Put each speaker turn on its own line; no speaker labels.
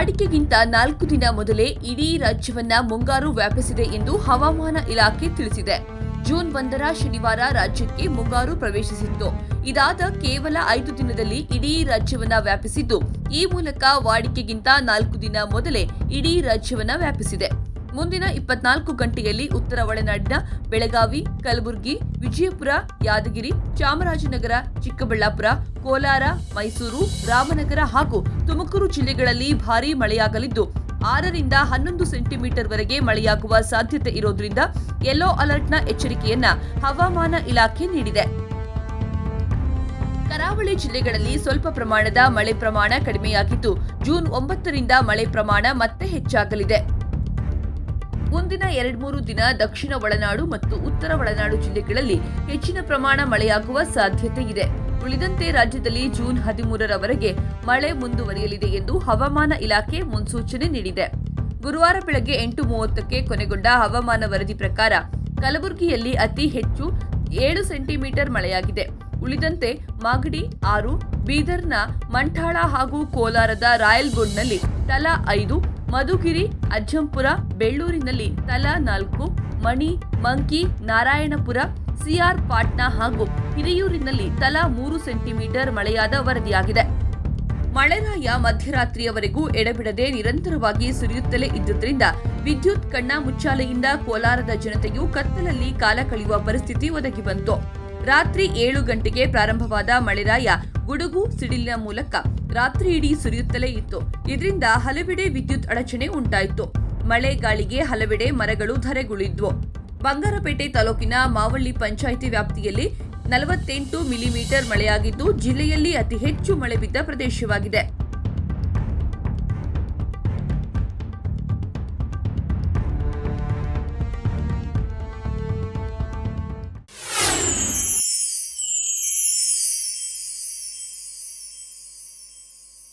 ವಾಡಿಕೆಗಿಂತ ನಾಲ್ಕು ದಿನ ಮೊದಲೇ ಇಡೀ ರಾಜ್ಯವನ್ನ ಮುಂಗಾರು ವ್ಯಾಪಿಸಿದೆ ಎಂದು ಹವಾಮಾನ ಇಲಾಖೆ ತಿಳಿಸಿದೆ. ಜೂನ್ ಒಂದರ ಶನಿವಾರ ರಾಜ್ಯಕ್ಕೆ ಮುಂಗಾರು ಪ್ರವೇಶಿಸಿತ್ತು. ಇದಾದ ಕೇವಲ ಐದು ದಿನದಲ್ಲಿ ಇಡೀ ರಾಜ್ಯವನ್ನ ವ್ಯಾಪಿಸಿದ್ದು. ಈ ಮೂಲಕ ವಾಡಿಕೆಗಿಂತ ನಾಲ್ಕು ದಿನ ಮೊದಲೇ ಇಡೀ ರಾಜ್ಯವನ್ನ ವ್ಯಾಪಿಸಿದೆ. ಮುಂದಿನ ಇಪ್ಪತ್ನಾಲ್ಕು ಗಂಟೆಯಲ್ಲಿ ಉತ್ತರ ಒಳನಾಡಿನ ಬೆಳಗಾವಿ, ಕಲಬುರಗಿ, ವಿಜಯಪುರ, ಯಾದಗಿರಿ, ಚಾಮರಾಜನಗರ, ಚಿಕ್ಕಬಳ್ಳಾಪುರ, ಕೋಲಾರ, ಮೈಸೂರು, ರಾಮನಗರ ಹಾಗೂ ತುಮಕೂರು ಜಿಲ್ಲೆಗಳಲ್ಲಿ ಭಾರೀ ಮಳೆಯಾಗಲಿದ್ದು, ಆರರಿಂದ ಹನ್ನೊಂದು ಸೆಂಟಿಮೀಟರ್ ವರೆಗೆ ಮಳೆಯಾಗುವ ಸಾಧ್ಯತೆ ಇರೋದ್ರಿಂದ ಯೆಲ್ಲೋ ಅಲರ್ಟ್ನ ಎಚ್ಚರಿಕೆಯನ್ನ ಹವಾಮಾನ ಇಲಾಖೆ ನೀಡಿದೆ. ಕರಾವಳಿ ಜಿಲ್ಲೆಗಳಲ್ಲಿ ಸ್ವಲ್ಪ ಪ್ರಮಾಣದ ಮಳೆ ಪ್ರಮಾಣ ಕಡಿಮೆಯಾಗಿದ್ದು, ಜೂನ್ ಒಂಬತ್ತರಿಂದ ಮಳೆ ಪ್ರಮಾಣ ಮತ್ತೆ ಹೆಚ್ಚಾಗಲಿದೆ. ಮುಂದಿನ ಎರಡ್ಮೂರು ದಿನ ದಕ್ಷಿಣ ಒಳನಾಡು ಮತ್ತು ಉತ್ತರ ಒಳನಾಡು ಜಿಲ್ಲೆಗಳಲ್ಲಿ ಹೆಚ್ಚಿನ ಪ್ರಮಾಣ ಮಳೆಯಾಗುವ ಸಾಧ್ಯತೆ ಇದೆ. ಉಳಿದಂತೆ ರಾಜ್ಯದಲ್ಲಿ ಜೂನ್ ಹದಿಮೂರರವರೆಗೆ ಮಳೆ ಮುಂದುವರಿಯಲಿದೆ ಎಂದು ಹವಾಮಾನ ಇಲಾಖೆ ಮುನ್ಸೂಚನೆ ನೀಡಿದೆ. ಗುರುವಾರ ಬೆಳಗ್ಗೆ ಎಂಟು ಮೂವತ್ತಕ್ಕೆ ಕೊನೆಗೊಂಡ ಹವಾಮಾನ ವರದಿ ಪ್ರಕಾರ ಕಲಬುರಗಿಯಲ್ಲಿ ಅತಿ ಹೆಚ್ಚು ಏಳು ಸೆಂಟಿಮೀಟರ್ ಮಳೆಯಾಗಿದೆ. ಉಳಿದಂತೆ ಮಾಗಡಿ, ಆರು, ಬೀದರ್ನ ಮಂಠಾಳ ಹಾಗೂ ಕೋಲಾರದ ರಾಯಲ್ಗೋಡ್ನಲ್ಲಿ ತಲಾ ಐದು ಮಧುಗಿರಿ, ಅಜ್ಜಂಪುರ, ಬೆಳ್ಳೂರಿನಲ್ಲಿ ತಲಾ ನಾಲ್ಕು, ಮಣಿ, ಮಂಕಿ, ನಾರಾಯಣಪುರ, ಸಿಆರ್ ಪಾಟ್ನಾ ಹಾಗೂ ಹಿರಿಯೂರಿನಲ್ಲಿ ತಲಾ ಮೂರು ಸೆಂಟಿಮೀಟರ್ ಮಳೆಯಾದ ವರದಿಯಾಗಿದೆ. ಮಳೆರಾಯ ಮಧ್ಯರಾತ್ರಿಯವರೆಗೂ ಎಡೆಬಿಡದೆ ನಿರಂತರವಾಗಿ ಸುರಿಯುತ್ತಲೇ ಇದ್ದುದರಿಂದ ವಿದ್ಯುತ್ ಕಣ್ಣ ಮುಚ್ಚಾಲೆಯಿಂದ ಕೋಲಾರದ ಜನತೆಯು ಕತ್ತಲಲ್ಲಿ ಕಾಲ ಕಳೆಯುವ ಪರಿಸ್ಥಿತಿ ಒದಗಿ ಬಂತು. ರಾತ್ರಿ ಏಳು ಗಂಟೆಗೆ ಪ್ರಾರಂಭವಾದ ಮಳೆರಾಯ ಗುಡುಗು ಸಿಡಿಲಿನ ಮೂಲಕ ರಾತ್ರಿ ಇಡೀ ಸುರಿಯುತ್ತಲೇ ಇತ್ತು. ಇದರಿಂದ ಹಲವೆಡೆ ವಿದ್ಯುತ್ ಅಡಚಣೆ ಉಂಟಾಯಿತು. ಮಳೆ ಗಾಳಿಗೆ ಹಲವೆಡೆ ಮರಗಳು ಧರೆಗುಳಿದ್ವು. ಬಂಗಾರಪೇಟೆ ತಾಲೂಕಿನ ಮಾವಳ್ಳಿ ಪಂಚಾಯಿತಿ ವ್ಯಾಪ್ತಿಯಲ್ಲಿ ನಲವತ್ತೆಂಟು ಮಿಲಿಮೀಟರ್ ಮಳೆಯಾಗಿದ್ದು, ಜಿಲ್ಲೆಯಲ್ಲಿ ಅತಿ ಹೆಚ್ಚು ಮಳೆ ಬಿದ್ದ ಪ್ರದೇಶವಾಗಿದೆ.